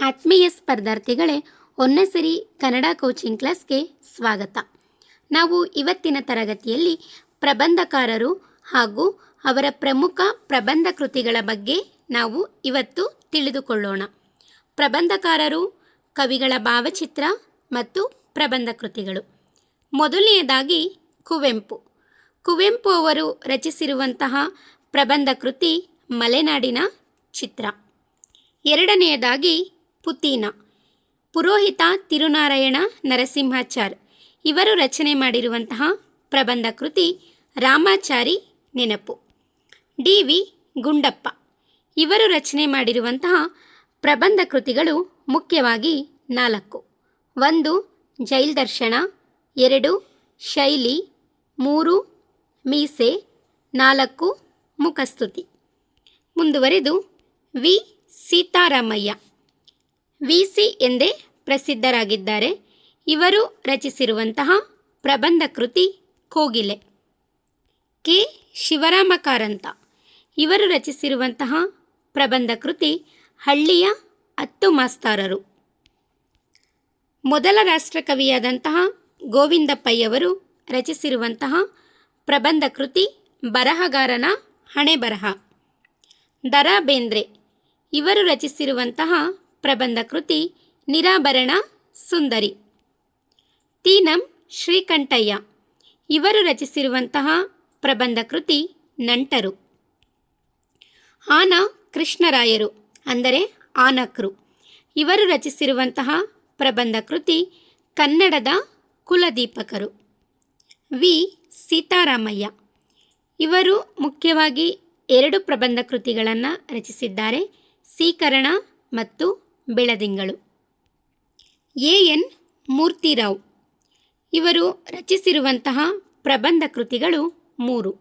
ಆತ್ಮೀಯ ಸ್ಪರ್ಧಾರ್ಥಿಗಳೇ ಒನ್ನಸರಿ ಕನ್ನಡ ಕೋಚಿಂಗ್ ಕ್ಲಾಸ್ಗೆ ಸ್ವಾಗತ. ನಾವು ಇವತ್ತಿನ ತರಗತಿಯಲ್ಲಿ ಪ್ರಬಂಧಕಾರರು ಹಾಗೂ ಅವರ ಪ್ರಮುಖ ಪ್ರಬಂಧ ಕೃತಿಗಳ ಬಗ್ಗೆ ನಾವು ಇವತ್ತು ತಿಳಿದುಕೊಳ್ಳೋಣ. ಪ್ರಬಂಧಕಾರರು, ಕವಿಗಳ ಭಾವಚಿತ್ರ ಮತ್ತು ಪ್ರಬಂಧ ಕೃತಿಗಳು. ಮೊದಲನೆಯದಾಗಿ ಕುವೆಂಪು. ಕುವೆಂಪು ಅವರು ರಚಿಸಿರುವಂತಹ ಪ್ರಬಂಧ ಕೃತಿ ಮಲೆನಾಡಿನ ಚಿತ್ರ. ಎರಡನೆಯದಾಗಿ ಪುತೀನ ಪುರೋಹಿತ ತಿರುನಾರಾಯಣ ನರಸಿಂಹಾಚಾರ್. ಇವರು ರಚನೆ ಮಾಡಿರುವಂತಹ ಪ್ರಬಂಧ ಕೃತಿ ರಾಮಾಚಾರಿ ನೆನಪು. ಡಿ. ವಿ. ಗುಂಡಪ್ಪ. ಇವರು ರಚನೆ ಮಾಡಿರುವಂತಹ ಪ್ರಬಂಧ ಕೃತಿಗಳು ಮುಖ್ಯವಾಗಿ ನಾಲ್ಕು. ಒಂದು, ಜೈಲ್ ದರ್ಶನ. ಎರಡು, ಶೈಲಿ. ಮೂರು, ಮೀಸೆ. ನಾಲ್ಕು, ಮುಖಸ್ತುತಿ. ಮುಂದುವರೆದು ವಿ. ಸೀತಾರಾಮಯ್ಯ. ವಿ ಸಿ ಎಂದೇ ಪ್ರಸಿದ್ಧರಾಗಿದ್ದಾರೆ. ಇವರು ರಚಿಸಿರುವಂತಹ ಪ್ರಬಂಧ ಕೃತಿ ಕೋಗಿಲೆ. ಕೆ. ಶಿವರಾಮ ಕಾರಂತ ಇವರು ರಚಿಸಿರುವಂತಹ ಪ್ರಬಂಧ ಕೃತಿ ಹಳ್ಳಿಯ ಹತ್ತು ಮಾಸ್ತಾರರು. ಮೊದಲ ರಾಷ್ಟ್ರಕವಿಯಾದಂತಹ ಗೋವಿಂದಪ್ಪಯ್ಯವರು ರಚಿಸಿರುವಂತಹ ಪ್ರಬಂಧ ಕೃತಿ ಬರಹಗಾರನ ಹಣೆ ಬರಹ ದರಾ ಬೇಂದ್ರೆ ಇವರು ರಚಿಸಿರುವಂತಹ ಪ್ರಬಂಧ ಕೃತಿ ನಿರಾಭರಣ, ಸುಂದರಿ. ತೀನಂ ಶ್ರೀಕಂಠಯ್ಯ. ಇವರು ರಚಿಸಿರುವಂತಹ ಪ್ರಬಂಧ ಕೃತಿ ನಂಟರು. ಆನ ಕೃಷ್ಣರಾಯರು, ಅಂದರೆ ಆನಕ್ರು. ಇವರು ರಚಿಸಿರುವಂತಹ ಪ್ರಬಂಧ ಕೃತಿ ಕನ್ನಡದ ಕುಲದೀಪಕರು. ವಿ. ಸೀತಾರಾಮಯ್ಯ. ಇವರು ಮುಖ್ಯವಾಗಿ ಎರಡು ಪ್ರಬಂಧ ಕೃತಿಗಳನ್ನು ರಚಿಸಿದ್ದಾರೆ, ಸೀಕರಣ ಮತ್ತು ಬೆಳದಿಂಗಳು. ಎ. ಎನ್. ಮೂರ್ತಿರಾವ್. ಇವರು ರಚಿಸಿರುವಂತಹ ಪ್ರಬಂಧ ಕೃತಿಗಳು ಮೂರು.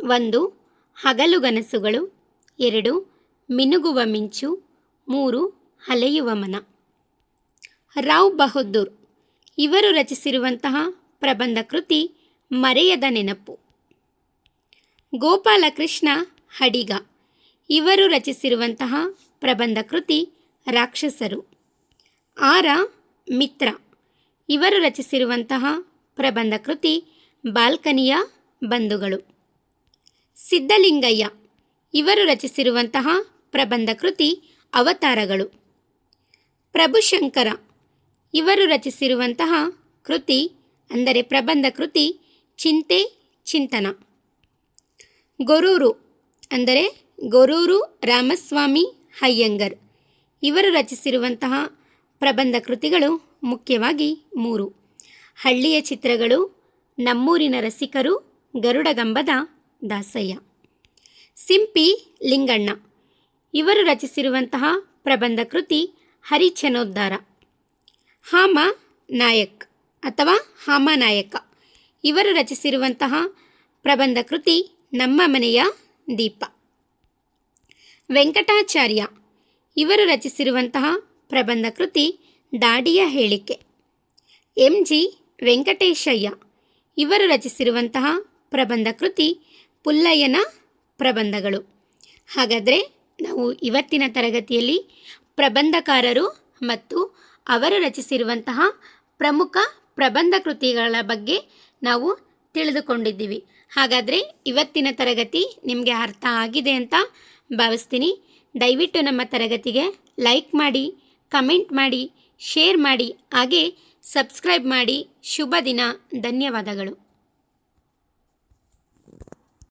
ಒಂದು, ಹಗಲುಗನಸುಗಳು. ಎರಡು, ಮಿನುಗುವ ಮಿಂಚು. ಮೂರು ಅಲೆಯುವ ಮನ. ರಾವ್ ಬಹದ್ದೂರ್. ಇವರು ರಚಿಸಿರುವಂತಹ ಪ್ರಬಂಧ ಕೃತಿ ಮರೆಯದ ನೆನಪು. ಗೋಪಾಲಕೃಷ್ಣ ಹಡಿಗ. ಇವರು ರಚಿಸಿರುವಂತಹ ಪ್ರಬಂಧ ಕೃತಿ ರಾಕ್ಷಸರು. ಆರ, ಮಿತ್ರ. ಇವರು ರಚಿಸಿರುವಂತಹ ಪ್ರಬಂಧ ಕೃತಿ ಬಾಲ್ಕನಿಯ ಬಂಧುಗಳು. ಸಿದ್ಧಲಿಂಗಯ್ಯ. ಇವರು ರಚಿಸಿರುವಂತಹ ಪ್ರಬಂಧ ಕೃತಿ ಅವತಾರಗಳು. ಪ್ರಭುಶಂಕರ. ಇವರು ರಚಿಸಿರುವಂತಹ ಕೃತಿ, ಅಂದರೆ ಪ್ರಬಂಧ ಕೃತಿ ಚಿಂತೆ, ಚಿಂತನ. ಗೊರೂರು, ಅಂದರೆ ಗೊರೂರು ರಾಮಸ್ವಾಮಿ ಅಯ್ಯಂಗರ್ ಇವರು ರಚಿಸಿರುವಂತಹ ಪ್ರಬಂಧ ಕೃತಿಗಳು ಮುಖ್ಯವಾಗಿ ಮೂರು. ಹಳ್ಳಿಯ ಚಿತ್ರಗಳು, ನಮ್ಮೂರಿನ ರಸಿಕರು, ಗರುಡಗಂಬದ ದಾಸಯ್ಯ. ಸಿಂಪಿ ಲಿಂಗಣ್ಣ. ಇವರು ರಚಿಸಿರುವಂತಹ ಪ್ರಬಂಧ ಕೃತಿ ಹರಿಚನೋದ್ಧಾರ. ಹಾಮ ನಾಯಕ್ ಅಥವಾ ಹಾಮನಾಯಕ ಇವರು ರಚಿಸಿರುವಂತಹ ಪ್ರಬಂಧ ಕೃತಿ ನಮ್ಮ ಮನೆಯ ದೀಪ. ವೆಂಕಟಾಚಾರ್ಯ. ಇವರು ರಚಿಸಿರುವಂತಹ ಪ್ರಬಂಧ ಕೃತಿ ದಾಡಿಯ ಹೇಳಿಕೆ. ಎಂ. ಜಿ. ವೆಂಕಟೇಶಯ್ಯ ಇವರು ರಚಿಸಿರುವಂತಹ ಪ್ರಬಂಧ ಕೃತಿ ಪುಲ್ಲಯ್ಯನ ಪ್ರಬಂಧಗಳು. ಹಾಗಾದರೆ ನಾವು ಇವತ್ತಿನ ತರಗತಿಯಲ್ಲಿ ಪ್ರಬಂಧಕಾರರು ಮತ್ತು ಅವರು ರಚಿಸಿರುವಂತಹ ಪ್ರಮುಖ ಪ್ರಬಂಧ ಕೃತಿಗಳ ಬಗ್ಗೆ ನಾವು ತಿಳಿದುಕೊಂಡಿದ್ದೀವಿ. ಹಾಗಾದರೆ ಇವತ್ತಿನ ತರಗತಿ ನಿಮಗೆ ಅರ್ಥ ಆಗಿದೆ ಅಂತ ಭಾವಿಸ್ತೀನಿ. ದಯವಿಟ್ಟು ನಮ್ಮ ತರಗತಿಗೆ ಲೈಕ್ ಮಾಡಿ, ಕಮೆಂಟ್ ಮಾಡಿ, ಶೇರ್ ಮಾಡಿ, ಹಾಗೆ ಸಬ್ಸ್ಕ್ರೈಬ್ ಮಾಡಿ. ಶುಭ ದಿನ. ಧನ್ಯವಾದಗಳು.